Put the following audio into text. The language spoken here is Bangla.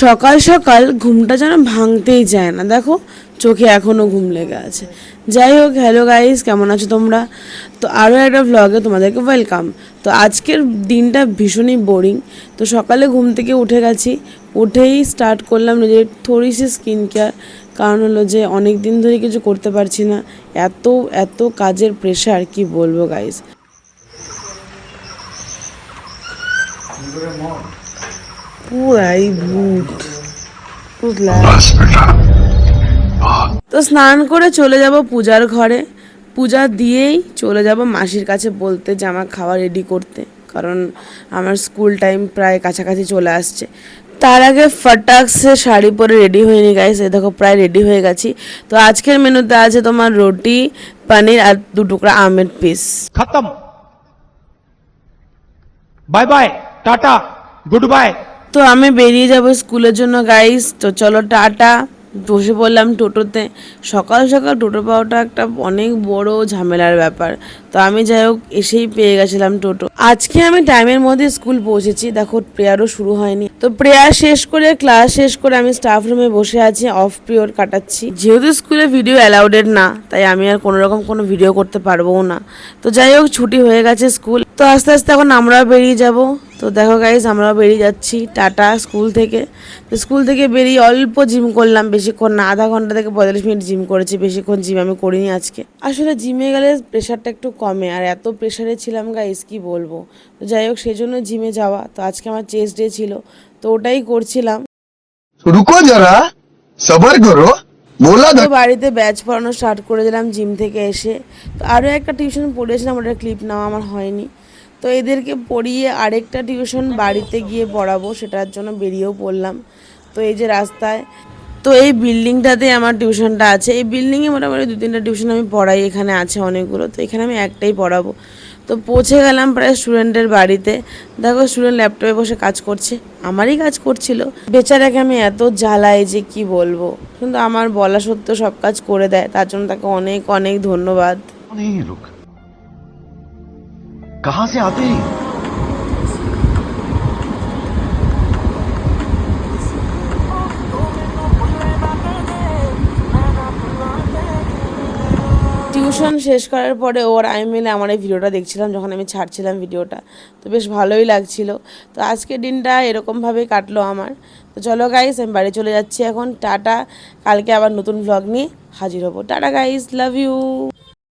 সকাল সকাল ঘুমটা যেন ভাঙতেই যায় না। দেখো, চোখে এখনও ঘুম লেগে আছে। যাই হোক হ্যালো গাইস কেমন আছো তোমরা? তো আরও একটা ভ্লগে তোমাদেরকে ওয়েলকাম তো আজকের দিনটা ভীষণই বোরিং তো সকালে ঘুম থেকে উঠে গেছি। উঠেই স্টার্ট করলাম নিজের থরিসি স্কিন কেয়ার কারণ হলো যে অনেক দিন ধরে কিছু করতে পারছি না। এত এত কাজের প্রেশার কি বলব গাইস পুরাই ভূত। তো স্নান করে চলে যাব পূজার ঘরে। পূজা দিয়েই চলে যাব মাসির কাছে বলতে যে আমার খাওয়া রেডি করতে। কারণ আমার স্কুল টাইম প্রায় কাছাকাছি চলে আসছে। তার আগে ফটাকসে শাড়ি পরে রেডি হয়ে নি গাইস এ দেখো প্রায় রেডি হয়ে গেছি। তো আজকের মেনুতে আছে তোমার রুটি, পানির আর দু টুকরা আমের পিস খতম। Bye bye tata good bye তো আমি বেরিয়ে যাব স্কুলের জন্য গাইস তো চলো টাটা। বসে পড়লাম টোটোতে। সকাল সকাল টোটো পাওয়াটা একটা অনেক বড় ঝামেলার ব্যাপার। তো আমি যাই হোক, এসেই পেয়ে গেছিলাম টোটো। আজকে আমি টাইমের মধ্যে স্কুল পৌঁছেছি। দেখো, প্রেয়ারও শুরু হয়নি। তো প্রেয়ার শেষ করে ক্লাস শেষ করে আমি স্টাফ রুমে বসে আছি অফ পিরিয়ড কাটাচ্ছি। যেহেতু স্কুলে ভিডিও অ্যালাউডেড না, তাই আমি আর কোনো রকম কোনো ভিডিও করতে পারব না। তো যাই হোক, ছুটি হয়ে গেছে স্কুল। তো আস্তে আস্তে এখন আমরাও বেরিয়ে যাব। তো দেখো গাইজ আমরাও বেরিয়ে যাচ্ছি টাটা স্কুল থেকে। তো স্কুল থেকে বেরিয়ে অল্প জিম করলাম বেশিক্ষণ না আধা ঘণ্টা থেকে পঁয়তাল্লিশ মিনিট জিম করেছি বেশিক্ষণ জিম আমি করিনি আজকে। আসলে জিমে গেলে প্রেশারটা একটু কমে আর এত প্রেশারে ছিলাম গাইজ কি বলব? তো যাই হোক সেই জন্য জিমে যাওয়া। তো আজকে আমার চেস ডে ছিল তো ওটাই করছিলাম। রুকো যারা সবার করো বাড়িতে ব্যাচ পড়ানো স্টার্ট করে দিলাম জিম থেকে এসে। তো আরও একটা টিউশন পড়েছিলাম ওটা ক্লিপ নেওয়া আমার হয়নি। তো এদেরকে পড়িয়ে আরেকটা টিউশন বাড়িতে গিয়ে পড়াবো, সেটার জন্য বেরিয়েও পড়লাম। তো এই যে রাস্তায়, তো এই বিল্ডিংটাতে আমার টিউশনটা আছে। এই বিল্ডিংয়ে মোটামুটি দু তিনটা টিউশন আমি পড়াই, এখানে আছে অনেকগুলো। তো এখানে আমি একটাই পড়াবো। তো পৌঁছে গেলাম প্রায় স্টুডেন্টের বাড়িতে। দেখো, স্টুডেন্ট ল্যাপটপে বসে কাজ করছে। আমারই কাজ করছিল। বেচারাকে আমি এত জ্বালাই যে কি বলব? কিন্তু আমার বলা সত্য সব কাজ করে দেয়। তার জন্য তাকে অনেক অনেক ধন্যবাদ। कहां से आते हैं ये? টিউশন শেষ করার পরে ওর আমি মিলে আমার এই ভিডিওটা দেখছিলাম যখন আমি ছাড়ছিলাম ভিডিওটা তো বেশ ভালোই লাগছিল তো আজকের দিনটা এরকমভাবেই কাটলো আমার তো চলো গাইস আমি বাড়ি চলে যাচ্ছি এখন টাটা কালকে আবার নতুন ভ্লগ নিয়ে হাজির হবো টাটা গাইস লাভ ইউ